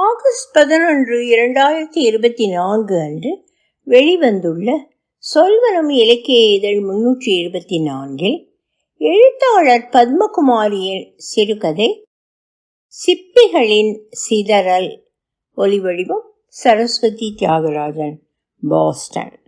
August பதினொன்று இரண்டாயிரத்தி இருபத்தி நான்கு அன்று வெளிவந்துள்ள சொல்வனம் இலக்கிய இதழ் முன்னூற்றி இருபத்தி நான்கில் எழுத்தாளர் பத்மகுமாரியின் சிறுகதை சிப்பிகளின் சிதறல் ஒலிவடிவம் சரஸ்வதி தியாகராஜன் பாஸ்டன்.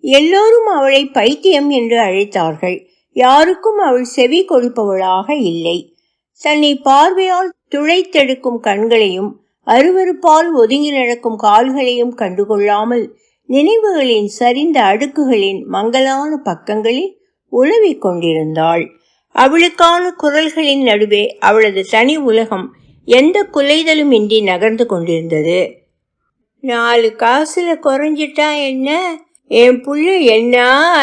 எல்லோரும் அவளை பைத்தியம் என்று அழைத்தார்கள். யாருக்கும் அவள் செவி கொடுப்பவளாக இல்லை. தன்னை பார்வையால் துளைத்தெடுக்கும் கண்களையும் அருவருப்பால் ஒதுங்கி நடக்கும் கால்களையும் கண்டுகொள்ளாமல் நினைவுகளின் சரிந்த அடுக்குகளின் மங்கலான பக்கங்களில் உழவிக் கொண்டிருந்தாள். அவளுக்கான குரல்களின் நடுவே அவளது தனி உலகம் எந்த குலைதலும் இன்றி நகர்ந்து கொண்டிருந்தது. நாலு காசுல குறைஞ்சிட்டா என்ன? என் புள்ள என்ன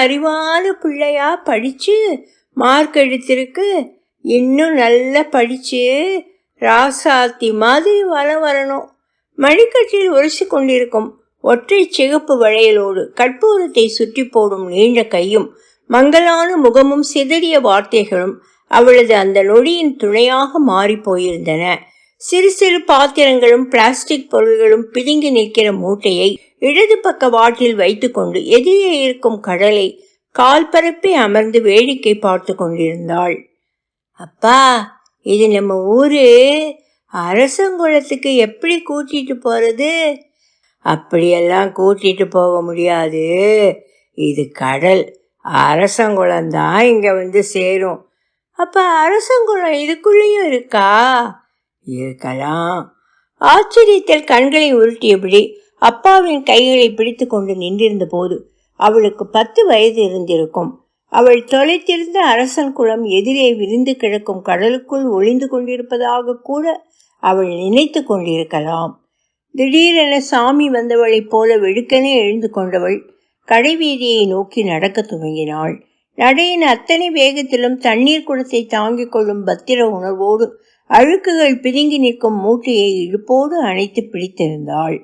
அறிவான பிள்ளையா? படிச்சு மார்க் எடுத்திருக்கு. இன்னும் நல்லா படிச்சு ராசாத்தி மாதிரி வர வரணும். மணிக்கட்டில் உரசி கொண்டிருக்கும் ஒற்றை சிகப்பு வளையலோடு கற்பூரத்தை சுற்றி போடும் நீண்ட கையும் மங்கலான முகமும் சிதறிய வார்த்தைகளும் அவளது அந்த நொடியின் துணையாக மாறி போயிருந்தன. சிறு சிறு பாத்திரங்களும் பிளாஸ்டிக் பொருள்களும் பிதுங்கி நிற்கிற மூட்டையை இடது பக்க வாட்டில் வைத்துக்கொண்டு எதிரே இருக்கும் கடலை கால் பரப்பி அமர்ந்து வேடிக்கை பார்த்து கொண்டிருந்தாள். அப்பா இது நம்ம ஊரு. அரசங்குளத்துக்கு எப்படி கூட்டிட்டு போறது? அப்படியெல்லாம் கூட்டிட்டு போக முடியாது. இது கடல். அரசங்குளம் தான் இங்க வந்து சேரும். அப்ப அரசங்குளம் இதுக்குள்ளேயும் இருக்கா? இருக்கலாம். ஆச்சரியத்தில் கண்களை உருட்டியபடி அப்பாவின் கைகளை பிடித்து கொண்டு நின்றிருந்த போது அவளுக்கு பத்து வயது இருந்திருக்கும். அவள் தொலைத்திருந்த அரசன் குளம் எதிரே விரிந்து கிடக்கும் கடலுக்குள் ஒளிந்து கொண்டிருப்பதாக கூட அவள் நினைத்து கொண்டிருக்கலாம். திடீரென சாமி வந்தவளைப் போல வெடுக்கனே எழுந்து கொண்டவள் கடைவீதியை நோக்கி நடக்க துவங்கினாள். நடையின் அத்தனை வேகத்திலும் தண்ணீர் குடத்தை தாங்கிக் கொள்ளும் பத்திர உணர்வோடு அழுக்குகள் பிதுங்கி நிற்கும் மூட்டையை இழுப்போடு அணைத்து பிடித்திருந்தாள்.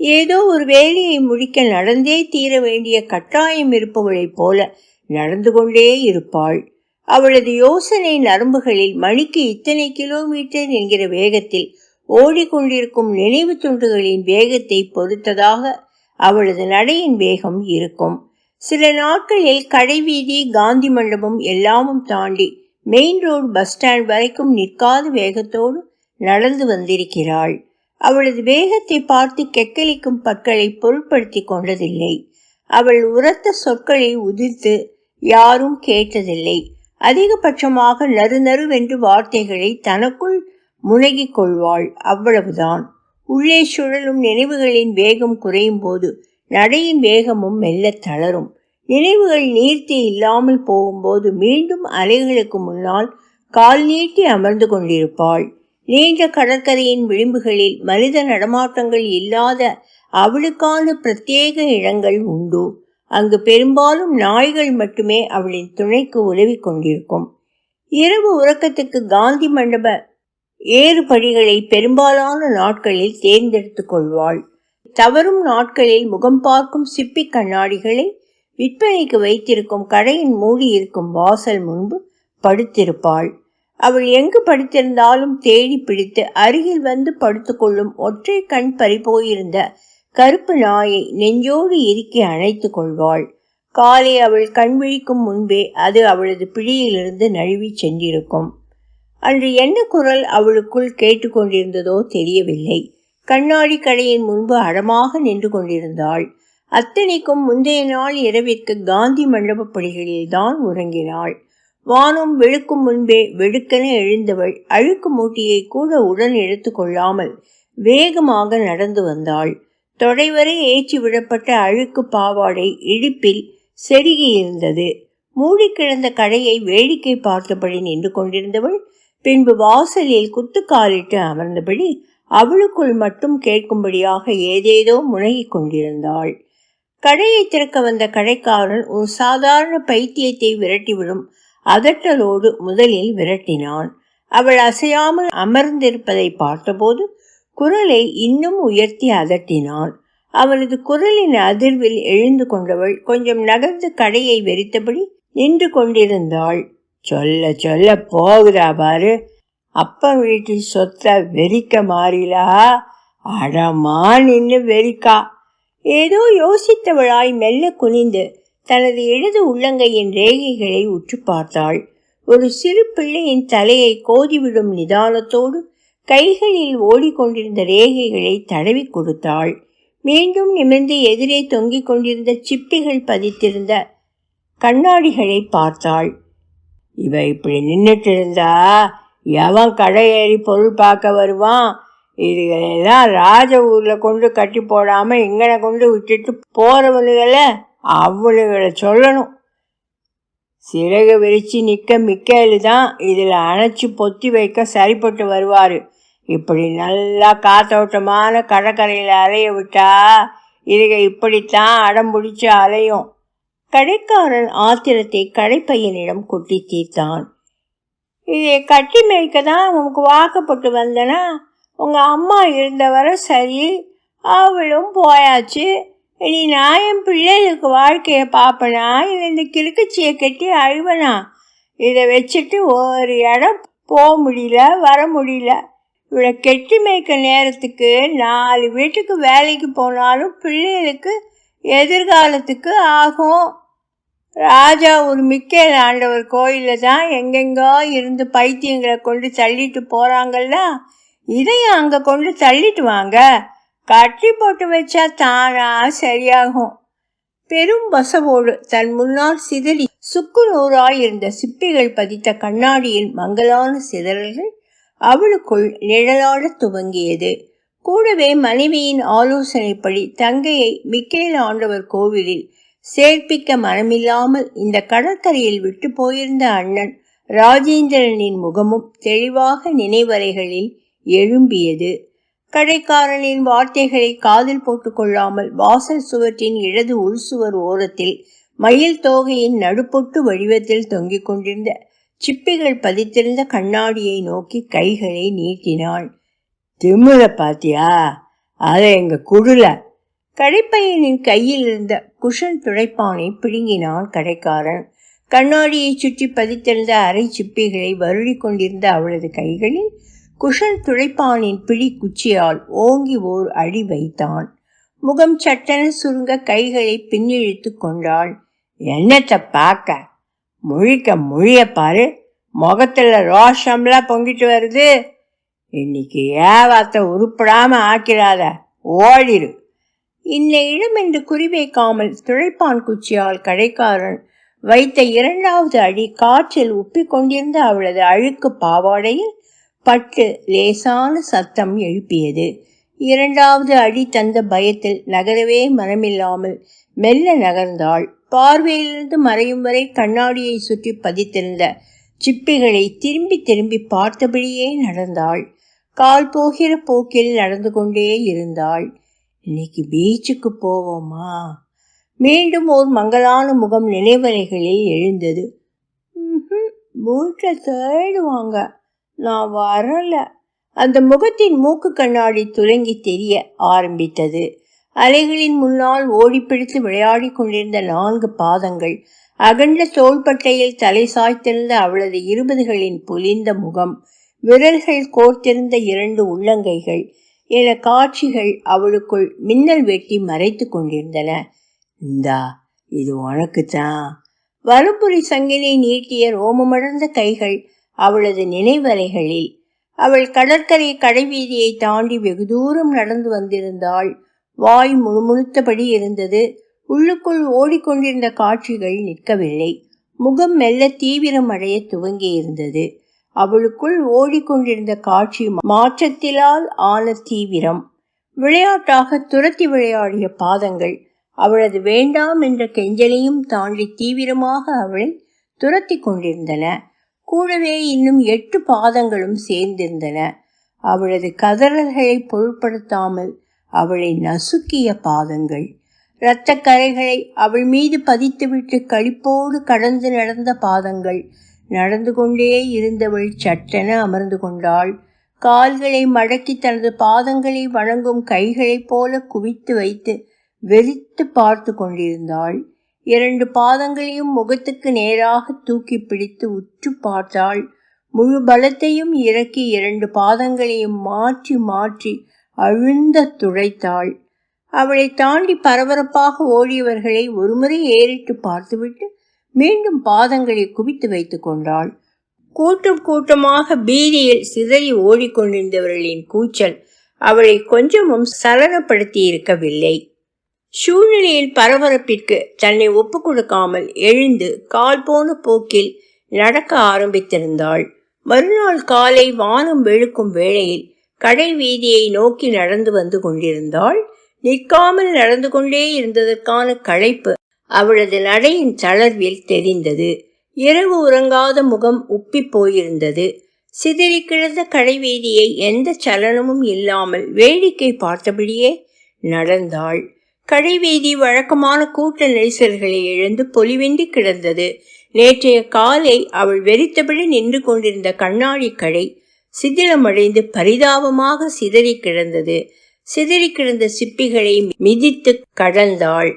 ஏதோ ஒரு வேலையை முடிக்க நடந்தே தீர வேண்டிய கட்டாயம் இருப்பவளைப் போல நடந்து கொண்டே இருப்பாள். அவளது யோசனை நரம்புகளில் மணிக்கு இத்தனை கிலோமீட்டர் என்கிற வேகத்தில் ஓடிக்கொண்டிருக்கும் நினைவு துண்டுகளின் வேகத்தை பொறுத்ததாக அவளது நடையின் வேகம் இருக்கும். சில நாட்களில் கடைவீதி காந்தி மண்டபம் எல்லாமும் தாண்டி மெயின் ரோடு பஸ் ஸ்டாண்ட் வரைக்கும் நிற்காத வேகத்தோடு நடந்து வந்திருக்கிறாள். அவளது வேகத்தை பார்த்து கெக்களிக்கும் பற்களை பொருட்படுத்தி கொண்டதில்லை. அவள் உரத்த சொற்களை உதிர்த்து யாரும் கேட்டதில்லை. அதிகபட்சமாக நறு நறுவென்று வார்த்தைகளை தனக்குள் முனகிக் கொள்வாள் அவ்வளவுதான். உள்ளே சுழலும் நினைவுகளின் வேகம் குறையும் போது நடையின் வேகமும் மெல்ல தளரும். நினைவுகள் நீர்த்தி இல்லாமல் போகும்போது மீண்டும் அலைகளுக்கு முன்னால் கால் நீட்டி அமர்ந்து கொண்டிருப்பாள். நீண்ட கடற்கரையின் விளிம்புகளில் மனித நடமாட்டங்கள் இல்லாத அவளுக்கான பிரத்யேக இடங்கள் உண்டு. அங்கு பெரும்பாலும் நாய்கள் மட்டுமே அவளின் துணைக்கு உதவி கொண்டிருக்கும். இரவு உறக்கத்துக்கு காந்தி மண்டப ஏறுபடிகளை பெரும்பாலான நாட்களில் தேர்ந்தெடுத்துக் கொள்வாள். தவறும் நாட்களில் முகம் பார்க்கும் சிப்பி கண்ணாடிகளை விற்பனைக்கு வைத்திருக்கும் கடையின் மூடி இருக்கும் வாசல் முன்பு படுத்திருப்பாள். அவள் எங்கு படுத்திருந்தாலும் தேடி பிடித்து அருகில் வந்து படுத்துக்கொள்ளும் ஒற்றை கண் பறிபோயிருந்த கருப்பு நாயை நெஞ்சோடு இறுக்கி அணைத்து கொள்வாள். காலை அவள் கண் விழிக்கும் முன்பே அது அவளது பிடியிலிருந்து நழுவி சென்றிருக்கும். அன்று என்ன குரல் அவளுக்குள் கேட்டுக்கொண்டிருந்ததோ தெரியவில்லை. கண்ணாடி கடையின் முன்பு அடமாக நின்று கொண்டிருந்தாள். அத்தனைக்கும் முந்தைய நாள் இரவிற்கு காந்தி மண்டப படிகளில் தான் உறங்கினாள். வானம் வெளுக்கும் முன்பே வெடுக்கென எழுந்தவள் அழுக்கு மூட்டியை கூட உடன் எடுத்து கொள்ளாமல் வேகமாக நடந்து வந்தாள். தொடைவரை ஏற்றி விடப்பட்ட அழுக்கு பாவாடை இடுப்பில் செருகி இருந்தது மூடி கிடந்த கடையை வேடிக்கை பார்த்தபடி நின்று கொண்டிருந்தவள் பின்பு வாசலில் குத்துக்காலிட்டு அமர்ந்தபடி அவளுக்குள் மட்டும் கேட்கும்படியாக ஏதேதோ முனகிக் கொண்டிருந்தாள். கடையை திறக்க வந்த கடைக்காரன் ஒரு சாதாரண பைத்தியத்தை விரட்டிவிடும் அதட்டலோடு முதலில் விரட்டினான். அவள் அசையாமல் அமர்ந்திருப்பதை பார்த்தபோது குரலை இன்னும் உயர்த்தி அதட்டினான். அவனது குரலின் அதிர்வில் எழுந்து கொண்டவள் கொஞ்சம் நகர்ந்து கடையை வெறித்தபடி நின்று கொண்டிருந்தாள். சொல்ல சொல்ல போகுதா பாரு. அப்ப வீட்டு சொத்தை வெறிக்க மாறிலா? அடமா நின்று வெறிக்கா. ஏதோ யோசித்தவளாய் மெல்ல குனிந்து தனது இடது உள்ளங்கையின் ரேகைகளை உற்று பார்த்தாள். ஒரு சிறு பிள்ளையின் தலையை கோதிவிடும் நிதானத்தோடு கைகளில் ஓடிக்கொண்டிருந்த ரேகைகளை தடவி கொடுத்தாள். மீண்டும் நிமிர்ந்து எதிரே தொங்கிக் கொண்டிருந்த சிப்பிகள் பதித்திருந்த கண்ணாடிகளை பார்த்தாள். இவ இப்படி நின்றுட்டு இருந்தா எவன் கடை ஏறி பொருள் பார்க்க வருவான்? இதுகளெல்லாம் ராஜ ஊர்ல கொண்டு கட்டி போடாம இங்கனை கொண்டு விட்டுட்டு போறவனுகளை அவளுகளை சொல்லணும். சிறகு விரிச்சு நிற்க மிக்கேலு தான் இதில் அணைச்சி பொத்தி வைக்க சரிப்பட்டு வருவார். இப்படி நல்லா காத்தோட்டமான கடற்கரையில் அலைய விட்டா இதுக இப்படித்தான் அடம் பிடிச்சி அலையும். கடைக்காரன் ஆத்திரத்தை கடைப்பையனிடம் கொட்டி தீர்த்தான். இதை கட்டி மேய்க்க தான் உனக்கு வாக்கப்பட்டு வந்தனா? உங்கள் அம்மா இருந்தவரை சரி அவளும் போயாச்சு. இனி நான் என் பிள்ளைகளுக்கு வாழ்க்கையை பார்ப்பனா? இல்லை இந்த கிறுக்குச்சியை கட்டி அழுவனா? இதை வச்சுட்டு ஒரு இடம் போக முடியல வர முடியல. இவளை கெட்டி மேய்க்க நேரத்துக்கு நாலு வீட்டுக்கு வேலைக்கு போனாலும் பிள்ளைகளுக்கு எதிர்காலத்துக்கு ஆகும். ராஜா ஒரு மிக்கேல் ஆண்டவர் கோயிலில் தான் எங்கெங்கோ இருந்து பைத்தியங்களை கொண்டு தள்ளிட்டு போகிறாங்கல்ல இதையும் அங்கே கொண்டு தள்ளிட்டு வாங்க. கட்டி போட்டு வச்சா தானா சரியாகும். பெரும் வசவோடு தன் முன்னால் சிதறி சுக்கு நூறாய் இருந்த சிப்பிகள் பதித்த கண்ணாடியின் மங்கலான சிதறல்கள் அவளுக்குள் நிழலாட துவங்கியது. கூடவே மனைவியின் ஆலோசனைப்படி தங்கையை மிக்கேல் ஆண்டவர் கோவிலில் சேர்ப்பிக்க மனமில்லாமல் இந்த கடற்கரையில் விட்டு போயிருந்த அண்ணன் ராஜேந்திரனின் முகமும் தெளிவாக நினைவறைகளில் எழும்பியது. கடைக்காரனின் வார்த்தைகளை காதில் போட்டுக்கொள்ளாமல் வாசல் சுவற்றின் இடது உள்சுவர் ஓரத்தில் மயில் தோகையின் நடுப்பொட்டு வடிவத்தில் தொங்கிக் கொண்டிருந்த சிப்பிகள் பதித்திருந்த கண்ணாடியை நோக்கி கைகளை நீட்டினாள். திமுல பாத்தியா? அதை எங்க குடுல. கடைப்பையனின் கையில் இருந்த குஷன் துடைப்பானை பிடுங்கினான் கடைக்காரன். கண்ணாடியை சுற்றி பதித்திருந்த அரை சிப்பிகளை வருடி கொண்டிருந்த அவளது கைகளில் குஷன் துளைப்பானின் பிடி குச்சியால் ஓங்கி ஓர் அடி வைத்தான். முகம் சட்டென சுருங்க கைகளை பின்னிழுத்து கொண்டாள். என்னத்தை பார்க்க முழிக்க முழிய பாரு. முகத்துல ரோஷம்லாம் பொங்கிட்டு வருது. இன்னைக்கு ஏவாத்த உருப்படாம ஆக்கிறாத ஓடிரு. இன்ன இடம் என்று குறிவைக்காமல் துழைப்பான் குச்சியால் கடைக்காரன் வைத்த இரண்டாவது அடி காற்றில் உப்பிக் கொண்டிருந்த அவளது அழுக்கு பாவாடையில் பட்டு லேசான சத்தம் எழுப்பியது. இரண்டாவது அடி தந்த பயத்தில் நகரவே மனமில்லாமல் மெல்ல நகர்ந்தாள். பார்வையிலிருந்து மறையும் வரை கண்ணாடியை சுற்றி பதித்திருந்த சிப்பிகளை திரும்பி திரும்பி பார்த்தபடியே நடந்தாள். கால் போகிற போக்கில் நடந்து கொண்டே இருந்தாள். இன்னைக்கு பீச்சுக்கு போவோமா? மீண்டும் ஒரு மங்களான முகம் நினைவலைகளில் எழுந்தது. வீட்டில் தேடுவாங்க. நான் வரல. அந்த முகத்தின் மூக்கு கண்ணாடி துலங்கி தெரிய ஆரம்பித்தது. அலைகளின் முன்னால் ஓடிப்பிடித்து விளையாடி கொண்டிருந்த நான்கு பாதங்கள் அகண்ட தோள்பட்டையில் தலை சாய்த்திருந்த அவளது இருபதுகளின் புலிந்த முகம் விரல்கள் கோர்த்திருந்த இரண்டு உள்ளங்கைகள் என காட்சிகள் அவளுக்குள் மின்னல் வெட்டி மறைத்து கொண்டிருந்தன. இந்தா இது உனக்குத்தான். வலுப்புரி சங்கினை நீட்டிய ரோமமடர்ந்த கைகள் அவளது நினைவலைகளில். அவள் கடற்கரை கடைவீதியை தாண்டி வெகு தூரம் நடந்து வந்திருந்தாள். வாய் முழுமுழுத்தபடி இருந்தது. உள்ளுக்குள் ஓடிக்கொண்டிருந்த காட்சிகள் நிற்கவில்லை. முகம் மெல்ல தீவிரம் அடைய துவங்கி இருந்தது அவளுக்குள் ஓடிக்கொண்டிருந்த காட்சி மாற்றத்திலால் ஆன தீவிரம். விளையாட்டாக துரத்தி விளையாடிய பாதங்கள். அவளது வேண்டாம் என்ற கெஞ்சலையும் தாண்டி தீவிரமாக அவளை துரத்தி கொண்டிருந்தன. கூடவே இன்னும் எட்டு பாதங்களும் சேர்ந்திருந்தன. அவளது கதறல்களை பொருட்படுத்தாமல் அவளை நசுக்கிய பாதங்கள். இரத்த கரைகளை அவள் மீது பதித்துவிட்டு கழிப்போடு கடந்து நடந்த பாதங்கள். நடந்து கொண்டே இருந்தவள் சட்டென அமர்ந்து கொண்டாள். கால்களை மடக்கி தனது பாதங்களை வழங்கும் கைகளைப் போல குவித்து வைத்து வெறித்து பார்த்து கொண்டிருந்தாள். இரண்டு பாதங்களையும் முகத்துக்கு நேராக தூக்கி பிடித்து உற்று பார்த்தாள். முழு பலத்தையும் இறக்கி இரண்டு பாதங்களையும் மாற்றி மாற்றி அழுந்த துடைத்தாள். அவளை தாண்டி பரபரப்பாக ஓடியவர்களை ஒருமுறை ஏறிட்டு பார்த்துவிட்டு மீண்டும் பாதங்களை குவித்து வைத்து கொண்டாள். கூட்டம் கூட்டமாக பீதியில் சிதறி ஓடிக்கொண்டிருந்தவர்களின் கூச்சல் அவளை கொஞ்சமும் சலனப்படுத்தி இருக்கவில்லை சூழ்நிலையில் பரபரப்பிற்கு தன்னை ஒப்புக் கொடுக்காமல் எழுந்து கால் போன போக்கில் நடக்க ஆரம்பித்திருந்தாள். மறுநாள் காலை வானம் வெளுக்கும் வேளையில் கடை வீதியை நோக்கி நடந்து வந்து கொண்டிருந்தாள். நிற்காமல் நடந்து கொண்டே இருந்ததற்கான களைப்பு அவளது நடையின் தளர்வில் தெரிந்தது. இரவு உறங்காத முகம் உப்பி போயிருந்தது. சிதறி கிடந்த கடைவீதியை எந்த சலனமும் இல்லாமல் வேடிக்கை பார்த்தபடியே நடந்தாள். கடைவீதி வழக்கமான கூட்ட நெரிசல்களை இழந்து பொலிவின்றி கிடந்தது. நேற்றைய காலை அவள் வெறித்தபடி நின்று கொண்டிருந்த கண்ணாடி கடை சிதிலமடைந்து பரிதாபமாக சிதறி கிடந்தது. சிதறி கிடந்த சிப்பிகளை மிதித்து கடந்தாள்.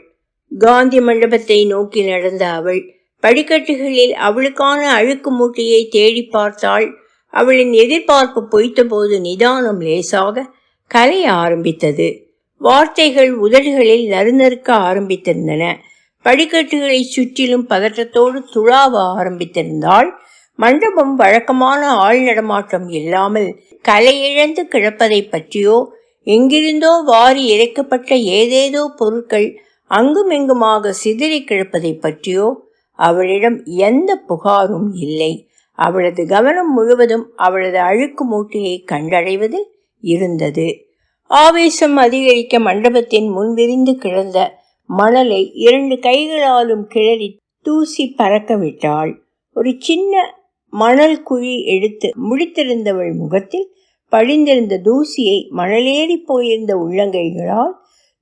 காந்தி மண்டபத்தை நோக்கி நடந்த அவள் படிக்கட்டுகளில் அவளுக்கான அழுக்கு மூட்டையை தேடி பார்த்தாள். அவளின் எதிர்பார்ப்பு பொய்த்தபோது நிதானம் லேசாக கலைய ஆரம்பித்தது. வார்த்தைகள் உதடுகளில் நறுநறுக்க ஆரம்பித்திருந்தன. படிக்கட்டுகளை சுற்றிலும் பதற்றத்தோடு துளாவ ஆரம்பித்திருந்தால் மண்டபம் வழக்கமான ஆள் நடமாட்டம் இல்லாமல் கலையிழந்து கிடப்பதை பற்றியோ எங்கிருந்தோ வாரி இறைக்கப்பட்ட ஏதேதோ பொருட்கள் அங்குமெங்குமாக சிதறி கிடப்பதை பற்றியோ அவளிடம் எந்த புகாரும் இல்லை. அவளது கவனம் முழுவதும் அவளது அழுக்கு மூட்டையை கண்டடைவதில் இருந்தது. ஆவேசம் அதிகரிக்க மண்டபத்தின் முன் விரிந்து கிடந்த மணலை இரண்டு கைகளாலும் கிளறி தூசி பறக்க விட்டாள். ஒரு சின்ன மணல் குழி எடுத்து முடித்திருந்தவள் முகத்தில் படிந்திருந்த தூசியை மணலேறி போயிருந்த உள்ளங்கைகளால்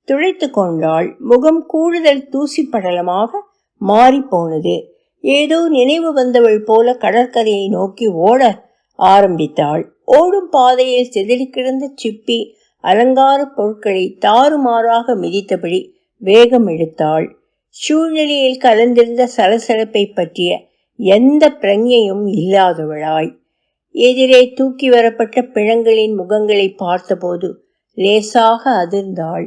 துடைத்து கொண்டாள். முகம் கூடுதல் தூசி படலமாக மாறி போனது. ஏதோ நினைவு வந்தவள் போல கடற்கரையை நோக்கி ஓட ஆரம்பித்தாள். ஓடும் பாதையில் சிதறி கிடந்த சிப்பி அலங்கார பொருட்களை தாறுமாறாக மிதித்தபடி வேகம் எடுத்தாள். சூழ்நிலையில் கலந்திருந்த சலசலப்பை பற்றிய எந்த பிரஞையும் இல்லாதவளாய். எதிரே தூக்கி வரப்பட்ட பிழங்களின் முகங்களை பார்த்தபோது லேசாக அதிர்ந்தாள்.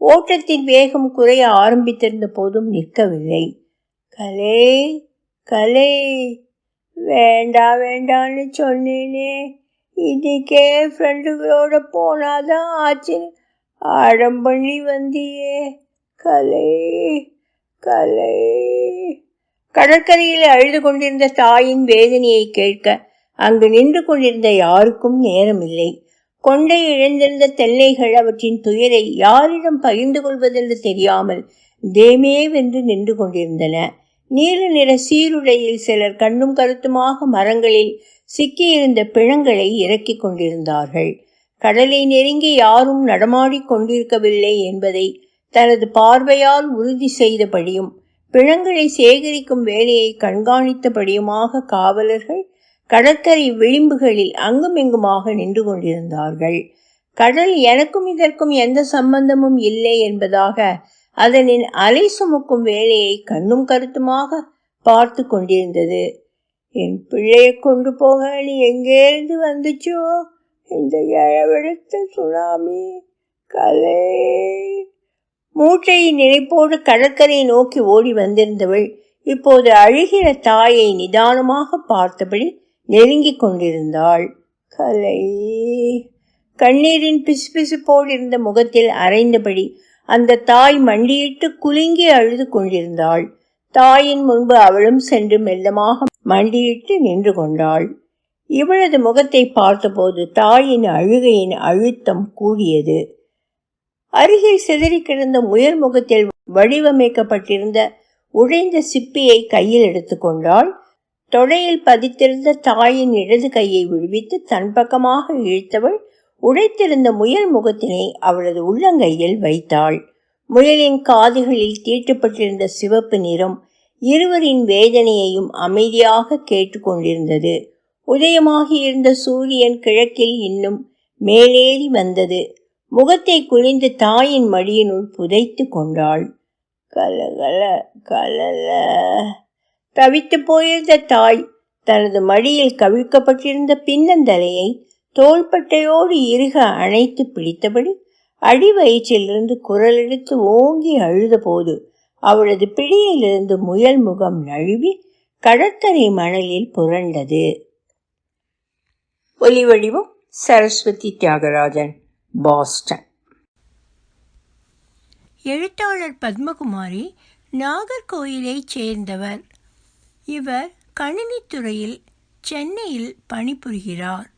ஓட்டத்தின் வேகம் குறைய ஆரம்பித்திருந்த போதும் நிற்கவில்லை. கலே கலே வேண்டா வேண்டான்னு சொன்னேனே இதுக்கே ஃப்ரெண்டுகளோட போனாதான் ஆச்சுன்னு ஆடம் பண்ணி வந்தியே. கலை கலை. கடற்கரையில் அழுது கொண்டிருந்த தாயின் வேதனையை கேட்க அங்கு நின்று கொண்டிருந்த யாருக்கும் நேரமில்லை. கொண்டை இழந்திருந்த தென்னைகள் அவற்றின் துயரை யாரிடம் பகிர்ந்து கொள்வதென்று தெரியாமல் தேமேவென்று நின்று கொண்டிருந்தன. நீல நிற சீருடையில் சிலர் கண்ணும் கருத்துமாக மரங்களில் சிக்கியிருந்த பிழங்களை இறக்கிக் கொண்டிருந்தார்கள். கடலை நெருங்கி யாரும் நடமாடி கொண்டிருக்கவில்லை என்பதை தனது பார்வையால் உறுதி செய்தபடியும் பிழங்களை சேகரிக்கும் வேலையை கண்காணித்தபடியுமாக காவலர்கள் கடற்கரை விளிம்புகளில் அங்குமிங்குமாக நின்று கொண்டிருந்தார்கள். கடல் எனக்கும் இதற்கும் எந்த சம்பந்தமும் இல்லை என்பதாக அதனின் அலை சுமக்கும் வேலையை கண்ணும் கருத்துமாக பார்த்து கொண்டிருந்தது. என் பிள்ளையை கொண்டு போக நீ எங்கேருந்து வந்துச்சோ? இந்த இழவெடுத்த சுனாமி கலை. மூட்டையின் நினைப்போடு கடற்கரையை நோக்கி ஓடி வந்திருந்தவள் இப்போது அழுகிற தாயை நிதானமாக பார்த்தபடி நெருங்கிக் கொண்டிருந்தாள். கலை. கண்ணீரின் பிசுபிசுப்போடு இருந்த முகத்தில் அரைந்தபடி அந்த தாய் மண்டியிட்டு குலுங்கி அழுது கொண்டிருந்தாள். தாயின் முன்பு அவளும் சென்று மெல்லமாக மண்டியிட்டு நின்று கொண்டாள். இவளது முகத்தை பார்த்தபோது தாயின் அழுகையின் அழுத்தம் கூடியது. அருகில் சிதறி கிடந்த முயல் முகத்தில் வடிவமைக்கப்பட்டிருந்த உடைந்த சிப்பியை கையில் எடுத்துக்கொண்டாள் தொடையில் பதித்திருந்த தாயின் இடது கையை விடுவித்து தன் பக்கமாக இழுத்தவள் உடைத்திருந்த முயல் முகத்தினை அவளது உள்ளங்கையில் வைத்தாள். முயலின் காதுகளில் தீட்டுப்பட்டிருந்த சிவப்பு நிறம் இருவரின் வேதனையையும் அமைதியாக கேட்டுக்கொண்டிருந்தது. உதயமாகி இருந்த சூரியன் கிழக்கில் இன்னும் மேலேறி வந்தது. முகத்தை குனிந்து தாயின் மடியினுள் புதைத்து கொண்டாள். கலகல கலல. தவித்து போயிருந்த தாய் தனது மடியில் கவிழ்க்கப்பட்டிருந்த பின்னந்தலையை தோள்பட்டையோடு இறுக அணைத்து பிடித்தபடி அடி வயிற்றிலிருந்து குரல் எடுத்து ஓங்கி அழுதபோது அவளது பிடியிலிருந்து முயல் முகம் நழுவி கடற்கரை மணலில் புரண்டது. ஒலி வடிவம் சரஸ்வதி தியாகராஜன் பாஸ்டன். எழுத்தாளர் பத்மகுமாரி நாகர்கோயிலைச் சேர்ந்தவர். இவர் கணினித்துறையில் சென்னையில் பணிபுரிகிறார்.